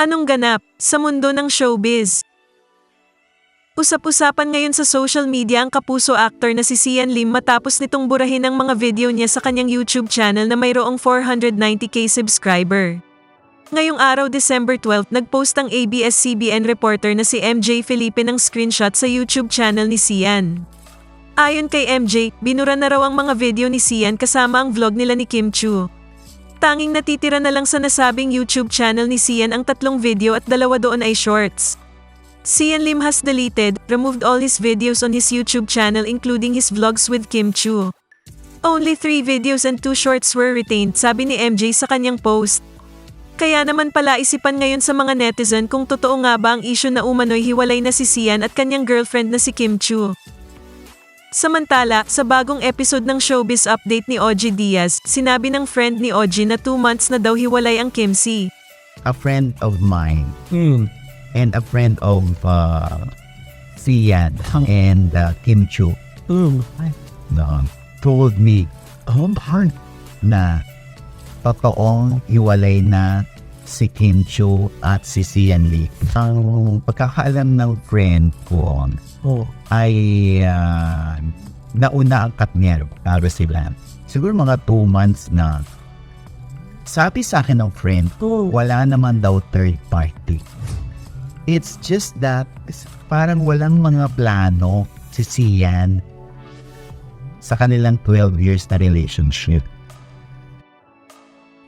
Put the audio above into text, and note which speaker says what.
Speaker 1: Anong ganap sa mundo ng showbiz? Usap-usapan ngayon sa social media ang kapuso actor na si Sian Lim matapos nitong burahin ang mga video niya sa kanyang YouTube channel na mayroong 490k subscriber. Ngayong araw December 12, nagpost ang ABS-CBN reporter na si MJ Felipe ng screenshot sa YouTube channel ni Sian. Ayon kay MJ, binura na raw ang mga video ni Sian kasama ang vlog nila ni Kim Chu. Tanging natitira na lang sa nasabing YouTube channel ni Sian ang tatlong video at dalawa doon ay shorts. Sian Lim has deleted, removed all his videos on his YouTube channel including his vlogs with Kim Chu. Only three videos and two shorts were retained, sabi ni MJ sa kanyang post. Kaya naman pala isipan ngayon sa mga netizen kung totoo nga ba ang issue na umano'y hiwalay na si Sian at kanyang girlfriend na si Kim Chu. Samantala, sa bagong episode ng Showbiz Update ni Oji Diaz, sinabi ng friend ni Oji na 2 months na daw hiwalay ang Kim C.
Speaker 2: a friend of mine
Speaker 3: Hmm.
Speaker 2: and a friend of uh, Sian and uh, Kim Chu
Speaker 3: Hmm.
Speaker 2: no, told me
Speaker 3: Oh, hard.
Speaker 2: na totoong iwalay na si Kim Chu at si Sian Lee. Ang pagkakaalam ng friend ko
Speaker 3: Oh.
Speaker 2: ay uh, nauna ang Katniel para sila. Siguro mga two months na. Sabi sa akin ng friend,
Speaker 3: Oh.
Speaker 2: wala naman daw third party. It's just that parang walang mga plano si Sian sa kanilang 12 years na relationship.